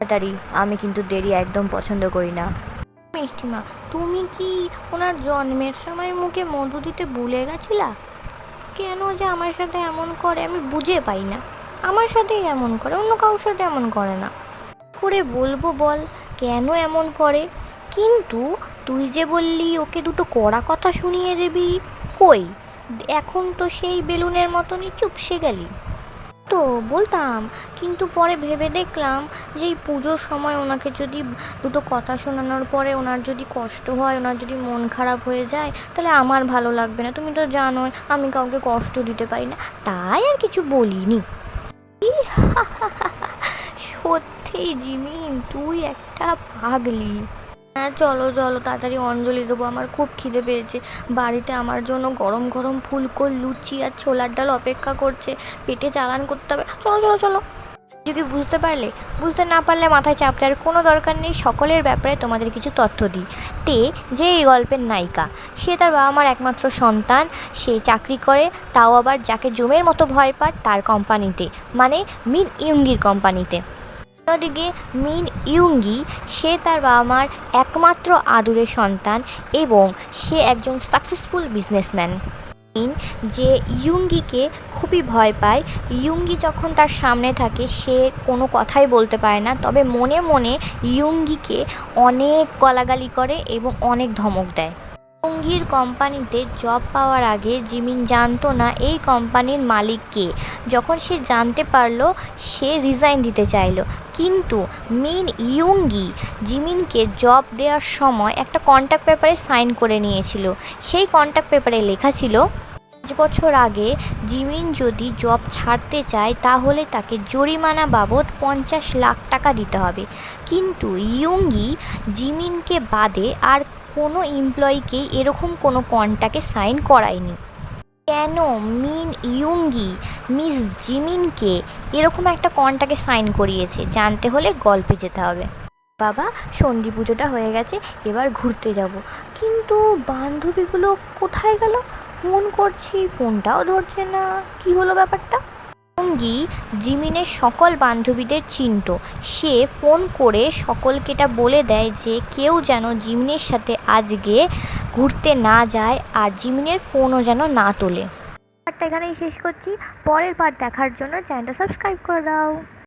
তাড়াতাড়ি। আমি কিন্তু দেরি একদম পছন্দ করি না। মিষ্টিমা, তুমি কি ওনার জন্মের সময় মুখে মধু দিতে ভুলে গেছিলা? কেন যে আমার সাথে এমন করে আমি বুঝে পাই না। আমার সাথেই এমন করে, অন্য কারোর সাথে এমন করে না। করে বলব বল, কেন এমন করে? কিন্তু তুই যে বললি ওকে দুটো কড়া কথা শুনিয়ে দিবি, কই? এখন তো সেই বেলুনের মতনই চুপসে গেলি। তো বলতাম, কিন্তু পরে ভেবে দেখলাম যে এই পুজোর সময় ওনাকে যদি দুটো কথা শোনানোর পরে ওনার যদি কষ্ট হয়, ওনার যদি মন খারাপ হয়ে যায়, তাহলে আমার ভালো লাগবে না। তুমি তো জানোই, আমি কাউকে কষ্ট দিতে পারি না। তাই আর কিছু বলিনি। সত্যি জিমিন, তুই একটা পাগলি। হ্যাঁ চলো চলো, তাড়াতাড়ি অঞ্জলি দেবো। আমার খুব খিদে পেয়েছে। বাড়িতে আমার জন্য গরম গরম ফুলকো, লুচি আর ছোলার ডাল অপেক্ষা করছে। পেটে চালান করতে হবে। চলো চলো চলো। যদি বুঝতে পারলে, বুঝতে না পারলে মাথায় চাপ দেওয়ার কোনো দরকার নেই। সকলের ব্যাপারে তোমাদের কিছু তথ্য দিই। তে, যে এই গল্পের নায়িকা, সে তার বাবা মার একমাত্র সন্তান। সে চাকরি করে, তাও আবার যাকে জমের মতো ভয় পায়, তার কোম্পানিতে। মানে মিন ইয়ুঙ্গির কোম্পানিতে। অন্যদিকে মিন ইয়ুঙ্গি, সে তার বাবা মার একমাত্র আদুরে সন্তান এবং সে একজন সাকসেসফুল বিজনেসম্যান যে ইয়ুঙ্গিকে খুবই ভয় পায়, ইয়ুঙ্গি যখন তার সামনে থাকে, সে কোনো কথাই বলতে পারে না, তবে মনে মনে ইয়ুঙ্গিকে অনেক গলাগালি করে এবং অনেক ধমক দেয়। ইয়ুঙ্গির কোম্পানিতে জব পাওয়ার আগে জিমিন জানতো না এই কোম্পানির মালিক কে। যখন সে জানতে পারল, সে রিজাইন দিতে চাইলো। কিন্তু মিন ইয়ুঙ্গি জিমিনকে জব দেওয়ার সময় একটা কন্ট্যাক্ট পেপারে সাইন করে নিয়েছিল। সেই কন্ট্যাক্ট পেপারে লেখা ছিল, পাঁচ বছর আগে জিমিন যদি জব ছাড়তে চায়, তাহলে তাকে জরিমানা বাবদ পঞ্চাশ লাখ টাকা দিতে হবে। কিন্তু ইয়ুঙ্গি জিমিনকে বাদে আর কোনো এমপ্লয়িকে এরকম কোনো কন্ট্যাক্টে সাইন করায়নি। কেন? মিন ইয়ুঙ্গি, মিস জিমিনকে এরকম একটা কন্ট্যাক্টে সাইন করিয়েছে। জানতে হলে গল্পে যেতে হবে। বাবা, সন্ধি পুজোটা হয়ে গেছে, এবার ঘুরতে যাব। কিন্তু বান্ধবীগুলো কোথায় গেল? ফোন করছি, ফোনটাও ধরছে না। কি হলো ব্যাপারটা? সঙ্গী জিমিনের সকল বান্ধবীদের চিনত। সে ফোন করে সকলকে এটা বলে দেয় যে কেউ যেন জিমিনের সাথে আজকে ঘুরতে না যায় আর জিমিনের ফোনও যেন না তোলে। পার্টটা এখানেই শেষ করছি। পরের পার্ট দেখার জন্য চ্যানেলটা সাবস্ক্রাইব করে দাও।